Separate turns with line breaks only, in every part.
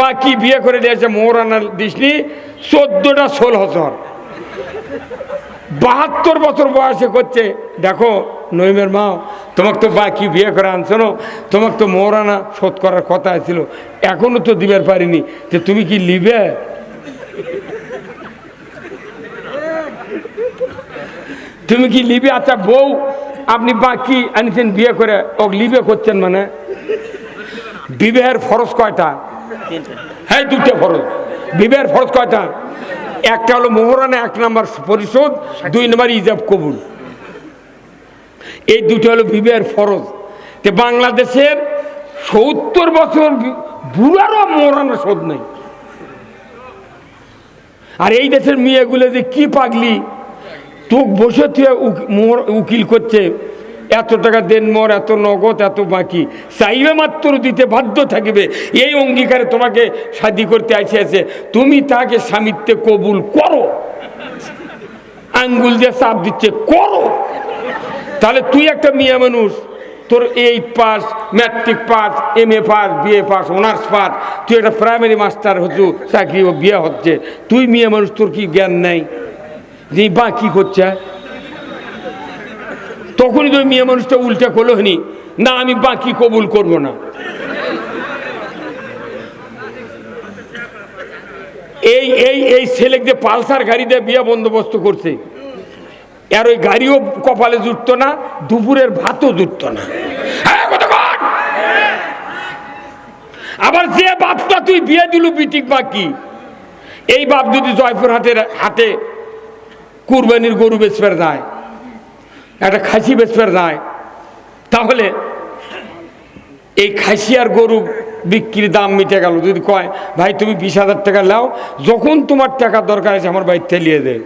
বাকি বিয়ে করে দিয়েছে মোহরানা দিসনি, চোদ্দটা ষোল হজর বাহাত্তর বছর বয়সে করছে, দেখো নইমের মা, তোমাকে তো বাকি বিয়ে করে আনছো না, তোমাকে তো মোহরানা শোধ করার কথা ছিল, এখনও তো দিবার পারিনি যে তুমি কি লিবে? তুমি কি লিবে? আচ্ছা বউ, আপনি বাকি আনিছেন বিয়ে করে ও লিবে করছেন মানে? বিবাহের ফরজ কয়টা? হ্যাঁ দুটো ফরজ। বিবাহের ফরজ কয়টা? একটা হলো মোহরানা এক নম্বর পরিশোধ, দুই নম্বর ইজাব কবুল। এই দুটো হলো বিবাহের ফরজ। তো বাংলাদেশের সত্তর বছর বুড়ারও মোহরানা শোধ নেই। আর এই দেশের মেয়েগুলো যে কি পাগলি? তোক বসে তুই উকিল করছে। এত টাকা দেন মোর, এত নগদ, এত বাকি। চাইবে মাত্র দিতে বাধ্য থাকিবে। এই অঙ্গীকারে তোমাকে শাদি করতে আসে আছে, তুমি তাকে স্বামিত্বে কবুল করো। আঙ্গুল দিয়ে চাপ দিচ্ছে, করো। তাহলে তুই একটা মেয়ে মানুষ, তোর এই pass, matric pass, M A pass BA pass, honours pass, তুই একটা প্রাইমারি মাস্টার হচ্ছু চাকরি ও বিয়ে হচ্ছে। তুই মেয়ে মানুষ, তোর কি জ্ঞান নাই? যে বা করছে তখনই তো মেয়ে মানুষটা উল্টা করল হনি না আমি বাকি কবুল করব না। এই এই এই ছেলেকে পালসার গাড়ি দিয়ে বিয়ে বন্দোবস্ত করছে আর ওই গাড়িও কপালে জুটতো না দুপুরের ভাতও জুটতো না। হ্যাঁ, আবার যে বাপটা তুই বিয়ে দিলু বিটিক বাকি এই বাপ যদি জয়পুর হাটের হাটে কুরবানির গরু বেচপের যায় একটা খাসি বেচপের যায়। তাহলে এই খাসি আর গরু বিক্রির দাম মিটে গেল। যদি কয়, ভাই, তুমি বিশ হাজার টাকা নাও, যখন তোমার টাকা দরকার আছে, আমার বাড়ি তেলিয়ে দে।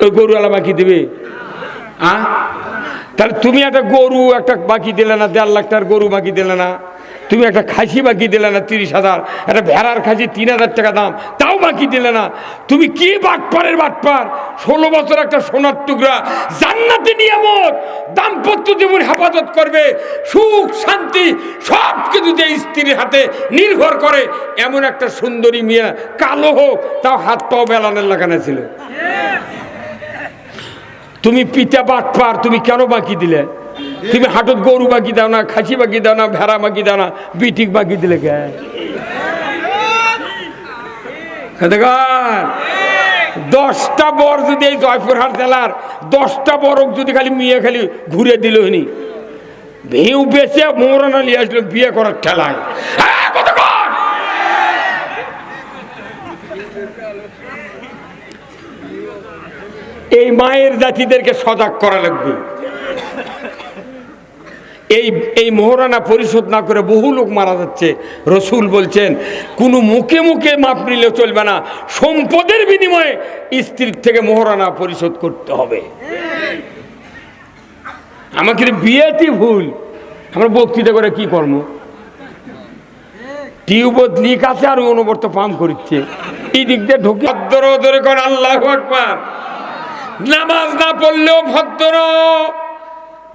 ওই গরুওয়ালা বাকি দেবে? আ? তাহলে তুমি একটা গরু একটা বাকি দিলে না, দেড় লাখ টাকার গরু বাকি দিলে না? তুমি একটা খাসি বাকি দিলে না তিরিশ হাজার, একটা ভেড়ার খাসি তিন হাজার টাকা দাম, তাও বাকি দিলে না। তুমি কি বাটপারের বাটপার? ষোলো বছর একটা সোনার টুকরা, জান্নাতি নিয়ামত, দাম্পত্য জীবন হেফাজত করবে, সুখ, শান্তি, সব কিছু যে স্ত্রীর হাতে নির্ভর করে। এমন একটা সুন্দরী মেয়ে, কালো হোক, তাও হাত পাও বেলানের লাগানো ছিল। তুমি পিতা বাটপার, তুমি কেন বাকি দিলে? তুমি হাটত গরু বাকি দাও না, খাসি বাকি দাও না, ভেড়া বাকি দাও না, বিটিক বাকি দিলে কে? দশটা বর যদি এই জয়পুরহাট জেলার, দশটা বরক যদি খালি মেয়ে খালি ঘুরে দিল হনি। ভেউ বেচে মৌরানা নিয়ে আসলো, বিয়ে করার ঠেলায়। এই মায়ের জাতিদেরকে সজাগ করা লাগবে। এই এই মোহরানা পরিশোধ না করে বহু লোক মারা যাচ্ছে। রসুল বলছেন, কোনো মুখে মুখে মাপ নিলেও চলবে না। সম্পদের বিনিময়ে স্ত্রীর থেকে মোহরানা পরিশোধ করতে হবে। আমাকে বিয়েটি ভুল। আমরা বক্তৃতা করে কি কর্ম টিউবত লিক আছে আর অনবর্ত পাম করছে এই দিক দিয়ে ঢুকে আল্লাহ নামাজ না পড়লেও ভদ্র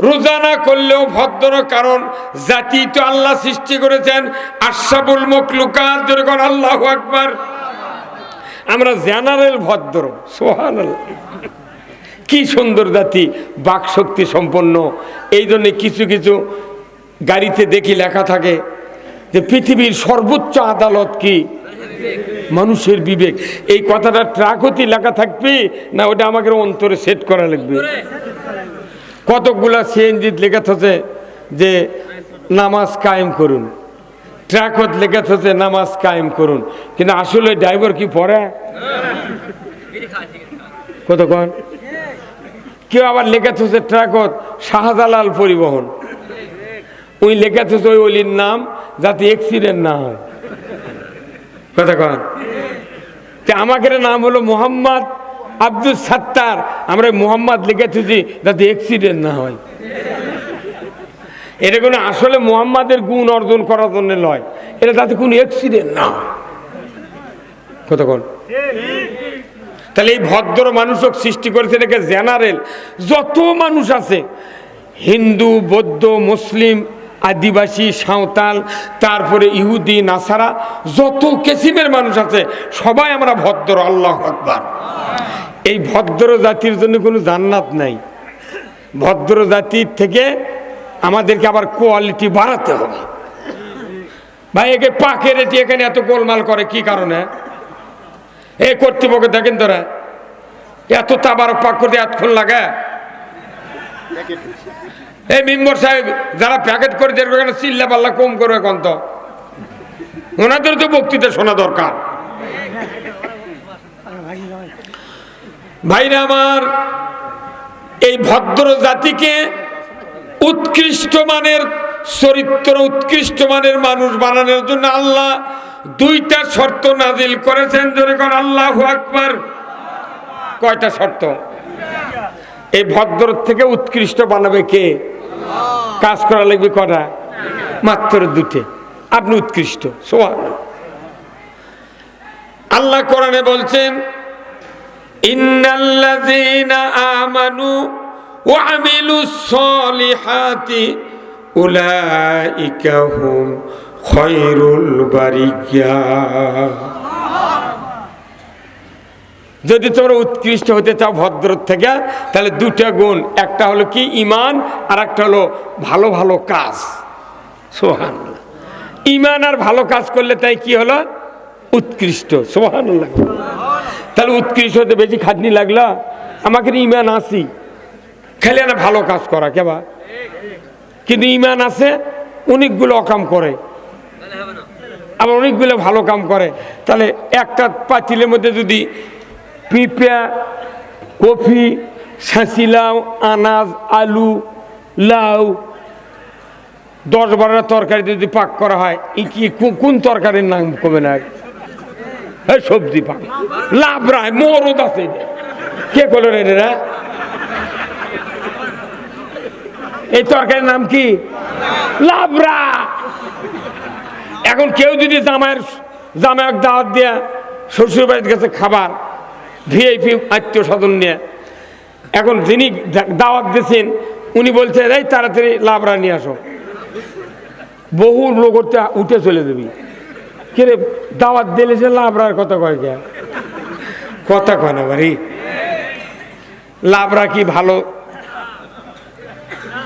রোজা না করলেও ভদ্র কারণ, জাতি তো আল্লাহ সৃষ্টি করেছেন। আশাবুল মকলুকাত ধরে কর আল্লাহ আকবার। আমরা জেনারেল ভদ্র সোহান কি সুন্দর জাতি বাক শক্তি সম্পন্ন। এই জন্য কিছু কিছু গাড়িতে দেখি লেখা থাকে যে, পৃথিবীর সর্বোচ্চ আদালত কি? মানুষের বিবেক। এই কথাটা ট্রাকতি লেখা থাকবে না ওটা আমাকে অন্তরে সেট করা লাগবে? কতকগুলা সিএনজিত লেখা থাকে যে নামাজ কায়েম করুন। ট্রাকত লেখা থাকে নামাজ কায়েম করুন। কিন্তু আসলে ড্রাইভার কি পড়ে? কতক্ষণ কেউ আবার লেখা থাকে ট্রাকত শাহজালাল পরিবহন। ওই লেখা থাকে ওই অলির নাম যাতে অ্যাক্সিডেন্ট না হয়। কতক্ষণ আমাদের নাম হলো মোহাম্মদ আব্দুল সাত্তার, আমরা মোহাম্মদ লিখেছি যাতে অ্যাক্সিডেন্ট না হয়। এটা কোনো আসলে মোহাম্মদের গুণ অর্জন করার জন্য নয়, এটা তাতে কোনো অ্যাক্সিডেন্ট না হয়। কতক্ষণ তাহলে এই ভদ্র মানুষক সৃষ্টি করেছে এটাকে জেনারেল। যত মানুষ আছে, হিন্দু, বৌদ্ধ, মুসলিম, আদিবাসী, সাঁওতাল, তারপরে ইহুদি, নাসারা, যত কেসিমের মানুষ আছে, সবাই আমরা ভদ্র, আল্লাহ আকবার। এই ভদ্র জাতির জন্য কোনো জান্নাত নাই। ভদ্র জাতির থেকে আমাদেরকে আবার কোয়ালিটি বাড়াতে হবে। ভাই, একে পাকের এটি এখানে এত গোলমাল করে, কি কারণে? এ কর্তৃপক্ষ দেখেন তোরা, এত তাবার পাক করতে এতক্ষণ লাগে? এই মেম্বর সাহেব, যারা প্যাকেট করে এখানে চিল্লা পাল্লা কম করবে এখন তো। ওনাদের তো বক্তৃতা শোনা দরকার। ভাইরা আমার, এই ভদ্র জাতিকে উৎকৃষ্ট মানের, চরিত্র উৎকৃষ্ট মানের মানুষ বানানোর জন্য আল্লাহ দুইটা শর্ত নাজিল করেছেন। যেরকম আল্লাহ আকবার। কয়টা শর্ত? এই ভদ্র থেকে উৎকৃষ্ট বানাবে কে? কাজ করা লাগবে কটা? মাত্র দুটে। আপনি উৎকৃষ্ট, সোহান। আল্লাহ কোরআনে বলছেন আমানু সলিহাতি যদি তোমরা উৎকৃষ্ট হতে চাও ভদ্র থেকে, তাহলে দুটা গুণ। একটা হলো কি? ইমান আর একটা হলো ভালো ভালো কাজ। সোহান ইমান আর ভালো কাজ করলে তাই কি হলো? উৎকৃষ্ট। সোহান তাহলে উৎকৃষ্ট হতে বেশি খাটনি লাগল? আমাকে ইমান আসি। খেলে না ভালো কাজ করা কেবা কিন্তু ইমান আছে, অনেকগুলো অকাম করে। আবার অনেকগুলো ভালো কাম করে। তাহলে একটা পাতিলের মধ্যে যদি পিঁপা কফি শাঁসিলাও আনাজ, আলু, লাউ, দশ বারোটা তরকারি যদি পাক করা হয় কো- কোন তরকারির নাম কমে না? এই পান। লাভ রায় মরদ আছে কে করল রে এরা এই তরকারির নাম কি? লাভরা এখন কেউ যদি জামাইয়ের জামাইয়ের দাওয়াত দেয়া শ্বশুর বাড়ির কাছে খাবার ভিআইপি আত্মীয় স্বজন নিয়ে, এখন যিনি দাওয়াত দিয়েছেন, উনি বলছেন, এই তাড়াতাড়ি লাভরা নিয়ে আসো। বহু লোক উঠে চলে যাবি। কিরে দাওয়াত দিলে সে লাভরার কথা কয় কে? কথা কয় না বাড়ি। লাভরা কি ভালো?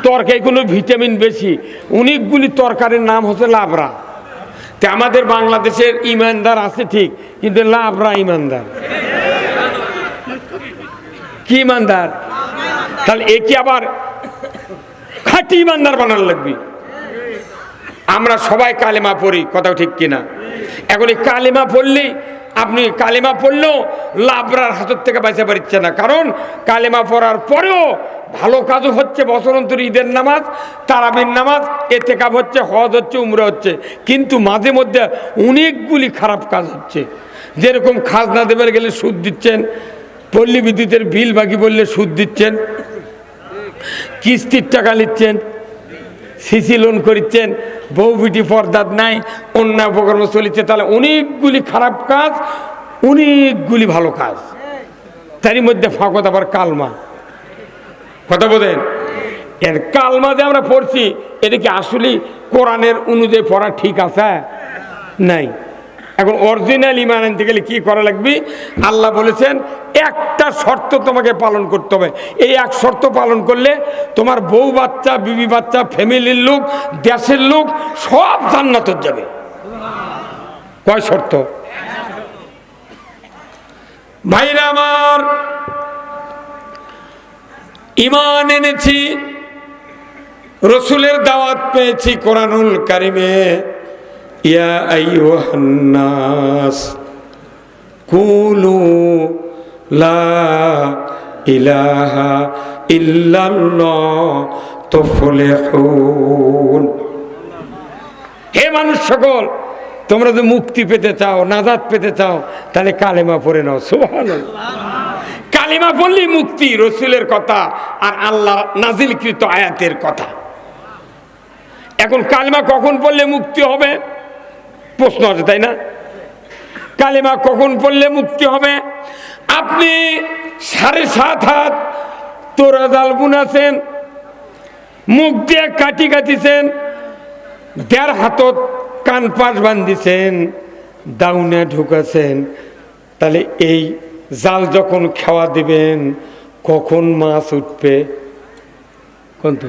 তরকারি কোনো ভিটামিন বেশি। অনেকগুলি তরকারির নাম হচ্ছে লাভরা তে আমাদের বাংলাদেশের ইমানদার আছে ঠিক, কিন্তু লাভরা ইমানদার। কি ইমানদার? তাহলে একে আবার খাঁটি ইমানদার বানার লাগবে? আমরা সবাই কালেমা পড়ি কথাও ঠিক কিনা? এখন এই কালেমা পড়লেই আপনি কালেমা পড়লেও লাভরার হাতের থেকে বাঁচা পারছে না। কারণ কালেমা পড়ার পরেও ভালো কাজও হচ্ছে বছরন্তর ঈদের নামাজ, তারাবির নামাজ এতে কাপ হচ্ছে, হজ হচ্ছে, উমরা হচ্ছে। কিন্তু মাঝে মধ্যে অনেকগুলি খারাপ কাজ হচ্ছে। যেরকম খাজনা দেবার গেলে সুদ দিচ্ছেন, পল্লী বিদ্যুতের বিল বাকি বললে সুদ দিচ্ছেন, কিস্তির টাকা নিচ্ছেন সিসি লোন করিচ্ছেন, বউ বিটি পর্দার নাই অন্য উপকর্ম চলিচ্ছে, তাহলে অনেকগুলি খারাপ কাজ, অনেকগুলি ভালো কাজ। তারই মধ্যে ফাঁকত আবার কালমা। কথা বোঝেন এর কালমা যে আমরা পড়ছি, এটা কি আসলে কোরআনের অনুযায়ী পড়া ঠিক আছে? নাই। এখন অরিজিনাল ইমান আনতে গেলে কী করা লাগবে? আল্লাহ বলেছেন, একটা শর্ত তোমাকে পালন করতে হবে। এই এক শর্ত পালন করলে তোমার বউ বাচ্চা, বিবি বাচ্চা, ফ্যামিলির লোক, দেশের লোক সব জান্নাতত যাবে। কয় শর্ত? ভাইরা আমার, ইমান এনেছি, রসুলের দাওয়াত পেয়েছি কোরআনুল কারিমে। ইয়া আইয়ুহান্নাস কুলু লা ইলাহা ইল্লাল্লাহ তুফলিহুন হে মানুষ সকল, তোমরা যদি মুক্তি পেতে চাও, নাজাত পেতে চাও, তাহলে কালেমা পড়ে নাও, সুবহানাল্লাহ। কালিমা পড়লেই মুক্তি, রসুলের কথা আর আল্লাহ নাজিলকৃত আয়াতের কথা। এখন কালিমা কখন পড়লে মুক্তি হবে? প্রশ্ন আছে, তাই না? কালিমা কখন পড়লে মুক্তি হবে? আপনি সাড়ে সাত হাত, তোরা জাল বুনাছেন মুখ দিয়ে কাটি কাটিছেন, দেড় হাতত কান পাশ বান্ধিছেন, দাউনে ঢুকাছেন, তাহলে এই জাল যখন খাওয়া দিবেন, কখন মাছ উঠবে? কোন তো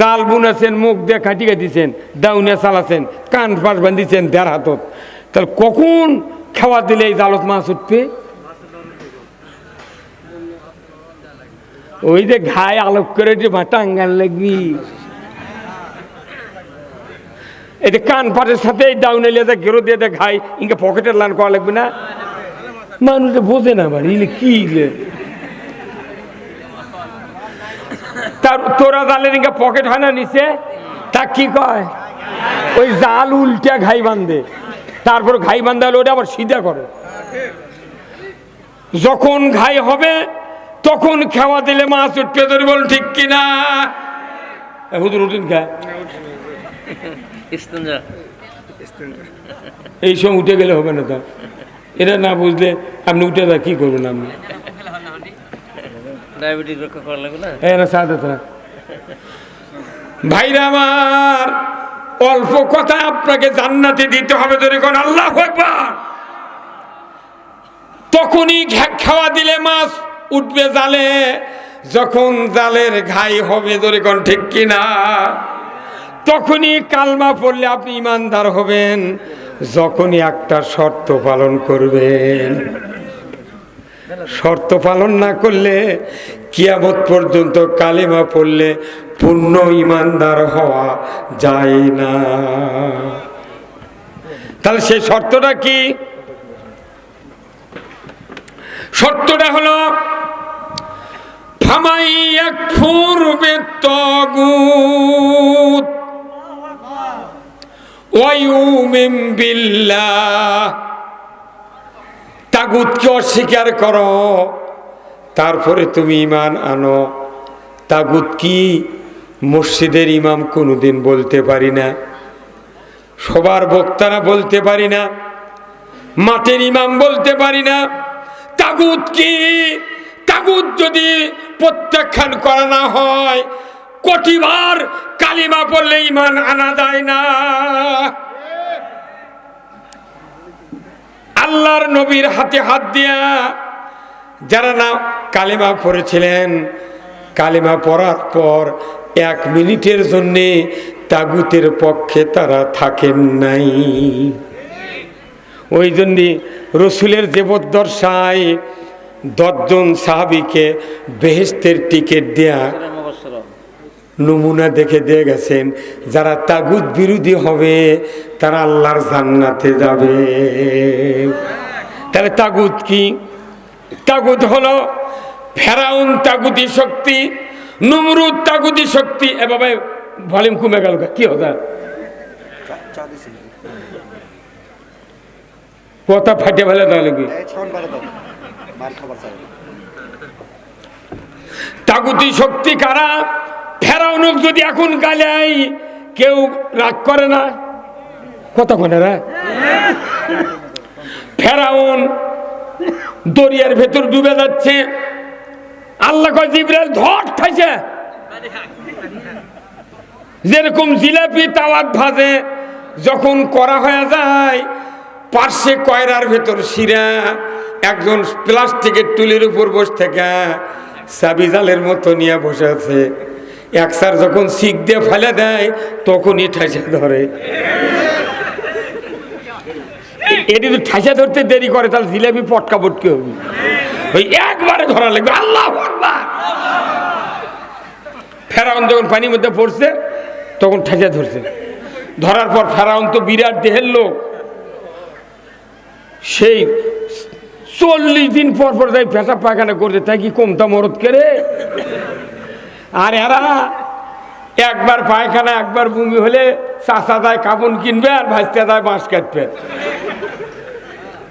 জাল বুনেছেন, মুখ দিয়ে খাটিয়ে দিছেন দাউনে চালাছেন, কান পাশ বান্ধিছেন দেড় হাতত। তাহলে কখন খাওয়া দিলে এই জালত মাছ উঠবে? ওই যে ঘায় আলোক করে যে ভাটা আঙ্গান লাগবি। যে কান পাটের সাথে ডাউন যে গেরো দিয়ে ঘাই ইনকে পকেটের লান করা লাগবে না? মানুষ বোঝে না বাড়ি কি তার তোরা জালের ইনকে পকেট হয় না নিচে? তা কি কয়? ওই জাল উল্টা ঘাই বান্ধে তারপর ঘাই বান্ধা হলে ওটা আবার সিধা করে। যখন ঘাই হবে তখন খাওয়া দিলে মাছ উঠবে ধরে বল ঠিক কিনা হুজুর উঠুন খা এই সময় উঠে গেলে হবে না তো। এটা না বুঝলে আপনি উঠে যা কি করবেন আপনি? তো ভাইরা আমার, অল্প কথা আপনাকে জান্নাতে দিতে হবে কোন আল্লাহ একবার তখনই খাওয়া দিলে মাছ উঠবে জালে, যখন জালের ঘাই হবে ধরে কোন ঠিক কিনা। তখনই কালমা পড়লে আপনি ইমানদার হবেন, যখনই একটা শর্ত পালন করবেন। শর্ত পালন না করলে কিয়ামত পর্যন্ত কালেমা পড়লে পূর্ণ ইমানদার হওয়া যায় না। তাহলে সেই শর্তটা কি? শর্তটা হলো, ফামাই বিল্লাহ। তাগুতকে অস্বীকার করো? তারপরে তুমি ইমান আনো। তাগুত কি মসজিদের ইমাম কোনোদিন বলতে পারি না? সবার বক্তারা বলতে পারি না। মাঠের ইমাম বলতে পারি না। তাগুত কি? তাগুত যদি প্রত্যাখ্যান করা না হয়, কটিবার কালিমা পড়লে ইমান আনা যায় না। আল্লাহর নবীর হাতে হাত দিয়া যারা না কালিমা পড়েছিলেন, কালিমা পড়ার পর এক মিনিটের জন্যে তাগুতের পক্ষে তারা থাকেন নাই। ওই জন্যে রসুলের জীবদ্দশায় দশজন সাহাবিকে বেহেস্তের টিকিট দেয়া নমুনা দেখে দিয়ে গেছেন যারা তাগুদ বিরোধী হবে তারা আল্লাহর জান্নাতে যাবে। তাহলে তাগুদ কি? তাগুদ হলো ফেরাউন তাগুদি শক্তি নমরুদ তাগুদি শক্তি। এ বাবা ভলিউম কমে গেল কি হতা কথা ফাটে ফেলে না লাগবে তাগুতি শক্তি কারা? ফেরাউনক যদি এখন গালাই কেউ রাগ করে না? কত করে রা? ফেরাউন দরিয়ার ভেতর ডুবে যাচ্ছে। আল্লাহ কয়, জিব্রাইল ধর খাইছে যেরকম জিলাপি তাওয়াত ভাজে, যখন করা হয়ে যায়, পার্শ্বে কয়রার ভেতর শিরা, একজন প্লাস্টিকের টুলের উপর বসে থেকে সাবিজালের মতো নিয়ে বসে আছে। একসার যখন শিখ দিয়ে ফেলে দেয়, তখনই ঠাসে ধরে। এটি তো ঠাসা ধরতে দেরি করে, তাহলে জিলাপি পটকা পটকে হবে। ওই একবারে ধরা লাগবে। আল্লাহ ফেরাউন যখন পানির মধ্যে পড়ছে, তখন ঠেসে ধরছে। ধরার পর ফেরাউন তো বিরাট দেহের লোক। সেই চল্লিশ দিন পর পর যাই পেশাব পায়খানা করছে। তাই কি কমতা মরদ কেড়ে আর এরা একবার পায়খানা, একবার বমি হলে চাষা দায় কাপড় কিনবে আর ভাজতে দায় বাঁশ কাটবে।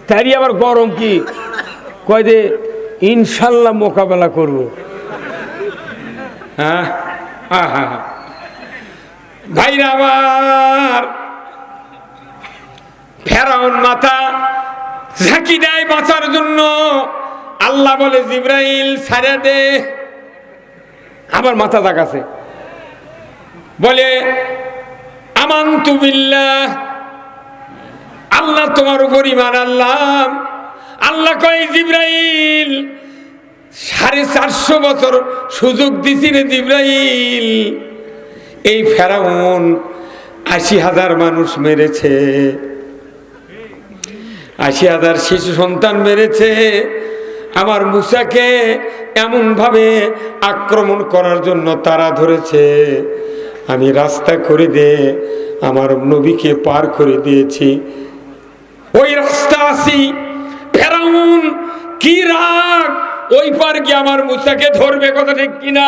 তারই আবার গরম কি? কয় যে, ইনশাল্লাহ মোকাবেলা করব। হ্যাঁ? হ্যাঁ হ্যাঁ হ্যাঁ। ভাইরা আমার, ফেরাউন মাথা ঝাঁকি দেয় বাঁচার জন্য। আল্লাহ বলে, জিব্রাইল ছাড়ে দে। আবার মাথা দাগাছে বলে, আমান্তু আল্লাহ তোমার উপর ইমান আল্লাহ আল্লাহ কয়, জিব্রাইল, সাড়ে চারশো বছর সুযোগ দিছি রে জিব্রাইল। এই ফেরাউন আশি হাজার মানুষ মেরেছে। আশি হাজার শিশু সন্তান মেরেছে। আমার মুসাকে এমনভাবে আক্রমণ করার জন্য তারা ধরেছে আমি রাস্তা করে দিয়ে আমার নবীকে পার করে দিয়েছি। ওই রাস্তা আসি ফেরাউন কি রাগ? ওই পার কি আমার মুসাকে ধরবে কথা ঠিক কিনা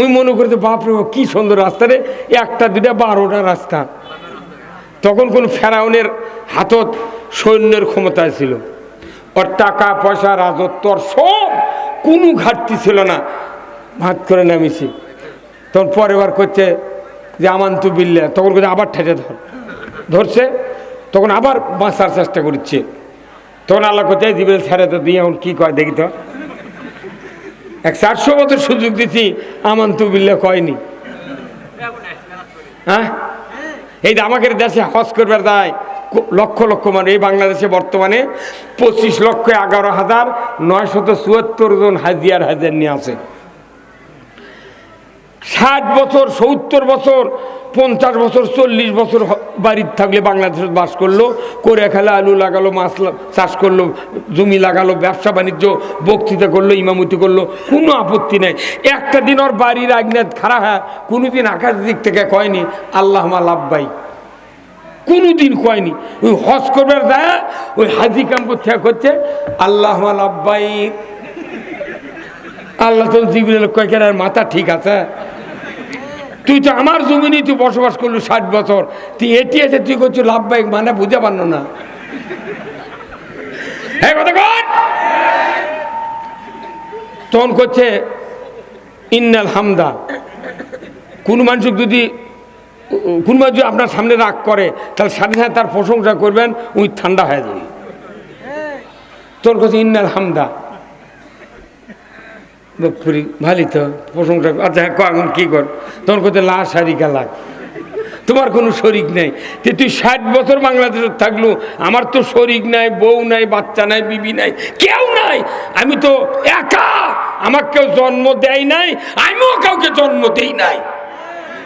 ওই মনে করতে বাপরে বাপ, কি সুন্দর রাস্তা রে একটা দুটা বারোটা রাস্তা। তখন কোন ফেরাউনের হাতত সৈন্যের ক্ষমতায় ছিল। ওর টাকা, পয়সা, রাজত্ব সব কোনো ঘাটতি ছিল না। ভাত করে নামিছি তখন পরের বার করছে যে আমান্তু বিল্লা তখন করছে আবার ঠেটে ধর। ধরছে। তখন আবার বাঁচার চেষ্টা করছে। তখন আল্লাহ করছে দিবে ছেড়ে তো দিয়ে এখন কী কয়, দেখি তো। এক চারশো বছর সুযোগ দিছি আমান্তু বিল্লা কয়নি। হ্যাঁ? এই যে দেশে হজ করবার দায় লক্ষ লক্ষ মানুষ। এই বাংলাদেশে বর্তমানে পঁচিশ লক্ষ এগারো হাজার নয়শত চুয়াত্তর জন হাজিয়ার হাজির নিয়ে আছে। ষাট বছর, সত্তর বছর, পঞ্চাশ বছর, চল্লিশ বছর বাড়ির থাকলে বাংলাদেশে বাস করল, করে খেলে, আলু লাগালো, মাছ চাষ করল, জমি লাগালো, ব্যবসা বাণিজ্য, বক্তৃতা করল, ইমামতি করল, কোনো আপত্তি নেই। একটা দিন ওর বাড়ির আগনাত খারাপ হয়, কোনোদিন আকাশ দিক থেকে কয়নি, আল্লাহ মা কোনো দিন কয়নি। ওই হজ করবার দেয় ওই হাজি কাম করতে করছে আল্লাহ লাভবাই আল্লাহ তো জিবির কয়, কেন, আর মাথা ঠিক আছে? তুই তো আমার জমিনে তুই বসবাস করল ষাট বছর। তুই এটি আছে তুই করছ লাভ বাইক মানে বুঝে পারল না। তখন করছে, ইন্নাল হামদা। কোন মানুষ যদি, কোন মানুষ যদি আপনার সামনে রাগ করে, তাহলে সাথে সাথে তার প্রশংসা করবেন উই ঠান্ডা হয়ে যাবে। তোর কাছে ইন্নাল হামদা। বকপুরি ভালোই তো, প্রশংসা আচ্ছা ক এখন কী কর তোমার কোথায় লাশ হারি লাগ তোমার কোনো শরিক নাই। যে তুই ষাট বছর বাংলাদেশে থাকল, আমার তো শরিক নাই, বউ নাই, বাচ্চা নাই, বিবি নাই, কেউ নাই। আমি তো একা আমার কেউ জন্ম দেয় নাই, আমিও কাউকে জন্ম দেই নাই।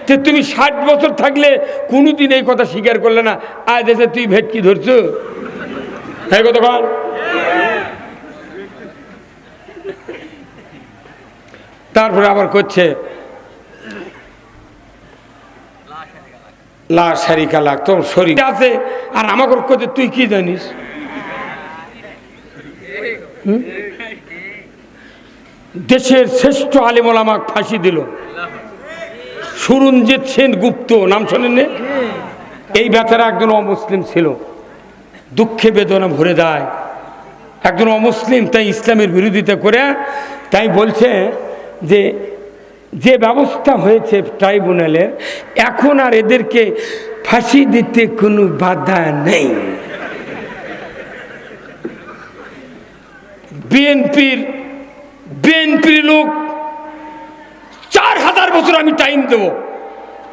যে তুমি ষাট বছর থাকলে কোনোদিন এই কথা স্বীকার করলে না আজ এসে তুই ভেটকি ধরছো। হ্যাঁ কথা তারপরে আবার করছে, লা শারিকা লাগ তোর শরীর আছে, আর আমাকে করতে তুই কি জানিস? দেশের শ্রেষ্ঠ আলিমল আমাকে ফাঁসি দিল। সুরঞ্জিত সেন গুপ্ত, নাম শোনেন এই বেচারা একজন অমুসলিম ছিল। দুঃখে বেদনা ভরে দেয় একজন অমুসলিম তাই ইসলামের বিরোধিতা করে, তাই বলছে যে যে ব্যবস্থা হয়েছে ট্রাইব্যুনালের এখন আর এদেরকে ফাঁসি দিতে কোনো বাধা নেই। বিএনপির বিএনপির লোক চার হাজার বছর আমি টাইম দেবো।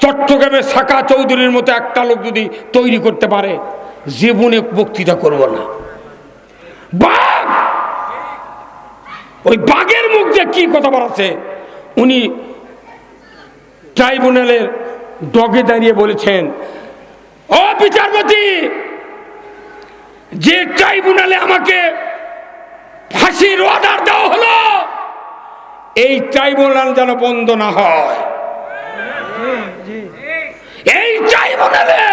চট্টগ্রামের শাখা চৌধুরীর মতো একটা লোক যদি তৈরি করতে পারে, জীবনে বক্তৃতা করব না। বাঘ ওই বাঘের মুখ দিয়ে কি কথা বলাছে উনি ট্রাইব্যুনালের ডগে দাঁড়িয়ে বলেছেন, ও বিচারপতি, যে ট্রাইব্যুনালে আমাকে ফাঁসির অর্ডার দেওয়া হলো, এই ট্রাইব্যুনাল যেন বন্ধ না হয়। এই ট্রাইব্যুনালে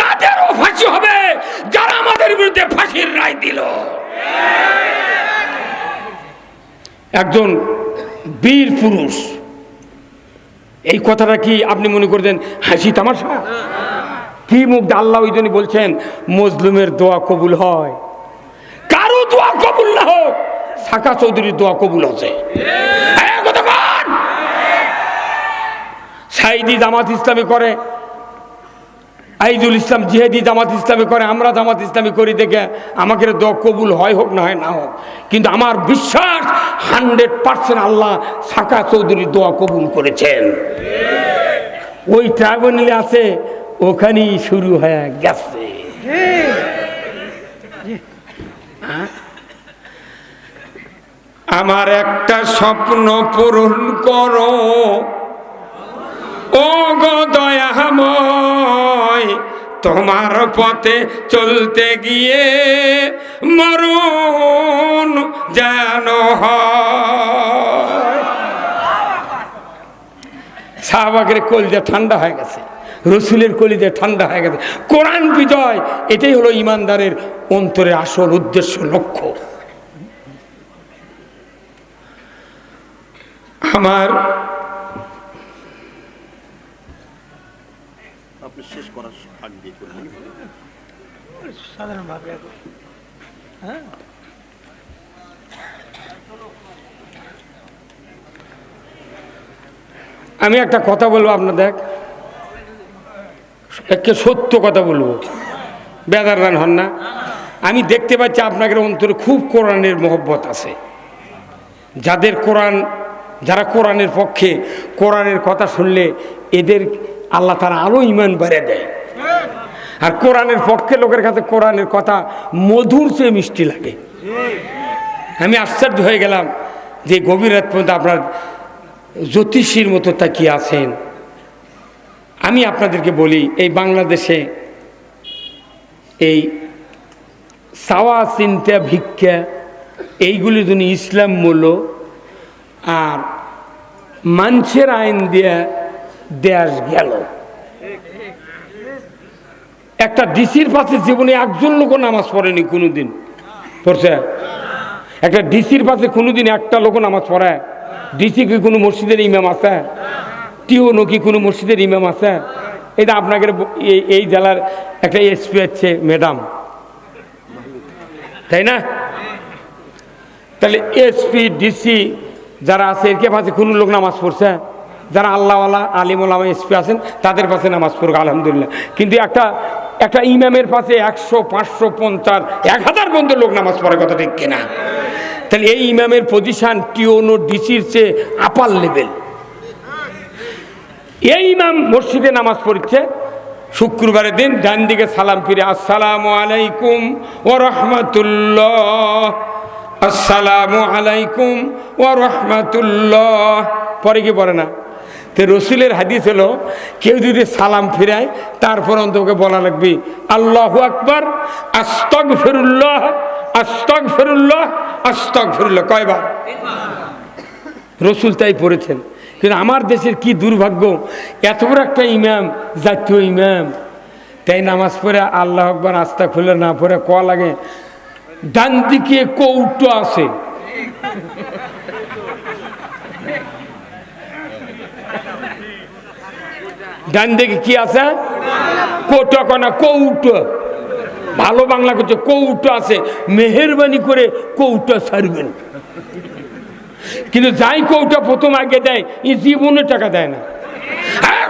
তাদেরও ফাঁসি হবে যারা আমাদের বিরুদ্ধে ফাঁসির রায় দিল? একজন বীর পুরুষ। এই কথাটা কি আপনি মনে করতেন হাসি তামাশা? কি মুখ আল্লাহ ওই জন্য বলছেন মজলুমের দোয়া কবুল হয়। কারও দোয়া কবুল না হোক, সাকা চৌধুরীর দোয়া কবুল হচ্ছে। সাইদি জামাত ইসলামী করে আইজুল ইসলাম জিহাদি জামাত ইসলামী করে, আমরা জামাত ইসলামী করি দেখে আমাকে দোয়া কবুল হয় হোক না হয় না হোক। কিন্তু আমার বিশ্বাস হান্ড্রেড পার্সেন্ট আল্লাহ সাকা চৌধুরীর দোয়া কবুল করেছেন। ওই ট্রাইব্যুনালে আছে, ওখানেই শুরু হয়ে গেছে? আমার একটা স্বপ্ন পূরণ করো। ও গো তোমার পথে চলতে গিয়ে মরণ যেন শাহবাগের কলিজা ঠান্ডা হয়ে গেছে, রসুলের কলিজা ঠান্ডা হয়ে গেছে, কোরআন বিজয়, এটাই হলো ইমানদারের অন্তরের আসল উদ্দেশ্য, লক্ষ্য। আমার
আপনি শেষ করার আগ দিয়ে করবেন
সাধারণভাবে হ্যাঁ?
আমি একটা কথা বলব আপনাদের একে সত্য কথা বলব। বেদার দান হন না। আমি দেখতে পাচ্ছি আপনাদের অন্তরে খুব কোরআনের মহব্বত আছে। যাদের কোরআন, যারা কোরআনের পক্ষে কোরআনের কথা শুনলে এদের আল্লাহ তারা আরও ইমান বেড়ে দেয়। আর কোরআনের পক্ষে লোকের কাছে কোরআনের কথা মধুর চেয়ে মিষ্টি লাগে। আমি আশ্চর্য হয়ে গেলাম যে গভীর রাত পর্যন্ত আপনার জ্যোতিষীর মতো তাকিয়ে আছেন। আমি আপনাদেরকে বলি, এই বাংলাদেশে এই সাওয়া চিন্তা ভিক্ষা, এইগুলি জন্য ইসলাম মূল্য আর মানুষের আইন দিয়ে দেশ গেল। একটা ডিসির পাশে জীবনে একজন লোক নামাজ পড়েনি কোনোদিন। পড়ছে? একটা ডিসির পাশে কোনোদিন একটা লোক নামাজ পড়ায় ডিসি কি কোনো মসজিদের ইমাম আছে? টিওনো কি কোনো মসজিদের ইমাম আছে? এটা আপনাকে এই জেলার একটা এসপি আছে ম্যাডাম। তাই না? তাহলে এসপি, ডিসি যারা আছে, এর কে পাশে কোনো লোক নামাজ পড়ছে? যারা আল্লাহওয়ালা আলিমুল্লামা এসপি আছেন, তাদের পাশে নামাজ পড়ুক, আলহামদুলিল্লাহ। কিন্তু একটা একটা ইমামের পাশে একশো, পাঁচশো, পঞ্চাশ, এক হাজার পর্যন্ত লোক নামাজ পড়ার কথা ঠিক কিনা? তাহলে এই ইমামের পজিশন টিওনো, ডিসির চেয়ে আপার লেভেল এই ইমাম মসজিদে নামাজ পড়ছে। শুক্রবারের দিন ডান দিকে সালাম ফিরে, আসসালামু আলাইকুম ও রহমতুল্লাহ। আসসালামু আলাইকুম ও রহমতুল্লাহ। পরে কি পড়ে না? তো রসুলের হাদিস হলো, কেউ যদি সালাম ফিরায়, তারপর অন্তকে বলা লাগবে, আল্লাহ আকবর আস্তক ফেরুল্লাহ আস্তক ফিরুল্লাহ আস্তক ফিরুল্লাহ কয়বার? রসুল তাই পড়েছেন। কিন্তু আমার দেশের কি দুর্ভাগ্য এত বড় একটা ইমাম, জাতীয় ইমাম, তাই নামাজ পড়ে আল্লাহ আকবর আস্তা খুলে না পড়ে ক লাগে, ডান দিকে কৌটো আছে। ডান দিকে কি আছে? কোটো কনা কৌটো। ভালো বাংলা করছে কৌটো আছে। মেহরবানি করে কৌটো ছাড়বেন। কিন্তু যাই কৌটা প্রথম আগে দেয় ই জীবনে টাকা দেয় না। হ্যাঁ,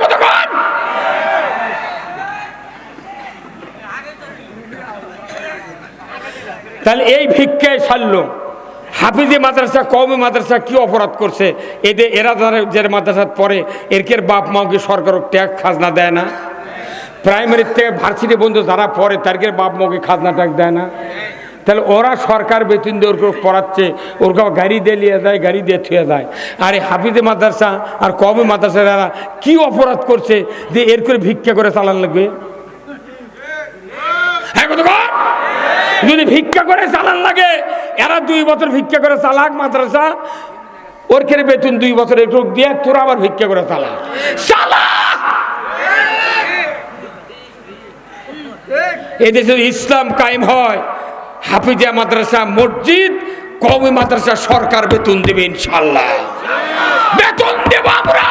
তাহলে এই ভিক্ষায় সারলো হাফিজে মাদ্রাসা কমে মাদ্রাসা কি অপরাধ করছে? এদের এরা যারা যে মাদ্রাসাত পড়ে এরকের বাপ মাকে সরকার ট্যাক্স খাজনা দেয় না? প্রাইমারির থেকে ভার্সিটি বন্ধু যারা পড়ে তাদেরকে বাপ মাকে খাজনা ট্যাক্স দেয় না? তাহলে ওরা সরকার বেতন দিয়ে ওর পড়াচ্ছে ওর গাড়ি দিয়ে নিয়ে যায়, গাড়ি দিয়ে থুয়ে যায়। আর এই হাফিজে মাদ্রাসা আর কমে মাদ্রাসা এরা কি অপরাধ করছে যে এর করে ভিক্ষা করে চালান লাগবে? হ্যাঁ কতক্ষণ? যদি ভিক্ষা করে চালান লাগে, এরা দুই বছর ভিক্ষা করে চালাক মাদ্রাসা ওর খেয়ে বেতন দুই বছর একটু দিয়ে তোরা আবার ভিক্ষা করে চালা চালা এদেশে ইসলাম কায়েম হয় হাফিজা মাদ্রাসা, মসজিদ, কওমি মাদ্রাসা সরকার বেতন দেবে ইনশাল্লাহ বেতন দেব আমরা।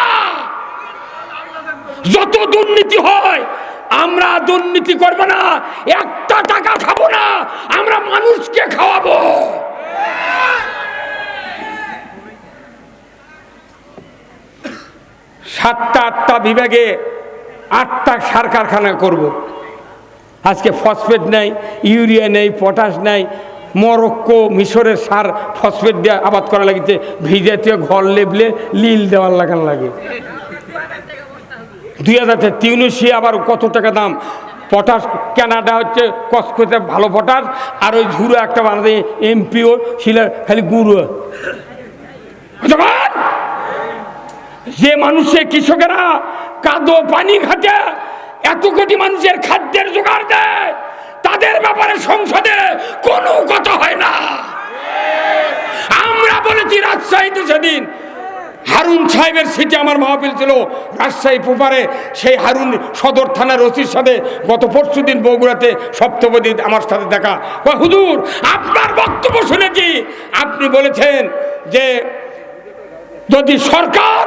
যত দুর্নীতি হয় আমরা দুর্নীতি করব না, একটা টাকা খাব না, আমরা মানুষকে খাওয়াবো সাতটা আটটা বিভাগে আটটা সার কারখানা করব। আজকে ফসফেট নাই, ইউরিয়া নেই, পটাশ নাই, মরক্কো মিশরের সার ফসফেট দিয়ে আবাদ করা লাগিতে ভিজাতীয় ঘর লেবলে লিল দেওয়ার লাগান লাগে দুই হাজার তিউনিশিয়া আবার কত টাকা দাম? পটাশ, কেনাডা হচ্ছে কসকোতে ভালো পটাশ, আর ওই ঝুড়ো একটা বানাতে এমপিও ছিল খালি গুঁড়ো যে মানুষে, কৃষকেরা কাদো পানি ঘাটে এত কোটি মানুষের খাদ্যের জোগাড় দেয়, তাদের ব্যাপারে সংসদে কোনো কথা হয় না। আমরা বলেছি রাজশাহীতে সেদিন হারুন সাহেবের সিটে আমার মাহফিল ছিল, রাজশাহী পুপারে সেই হারুন সদর থানার ওসির সাথে গত পরশু দিন বগুড়াতে সপ্তপদী আমার সাথে দেখা। হুজুর, আপনার বক্তব্য শুনেছি। আপনি বলেছেন যে যদি সরকার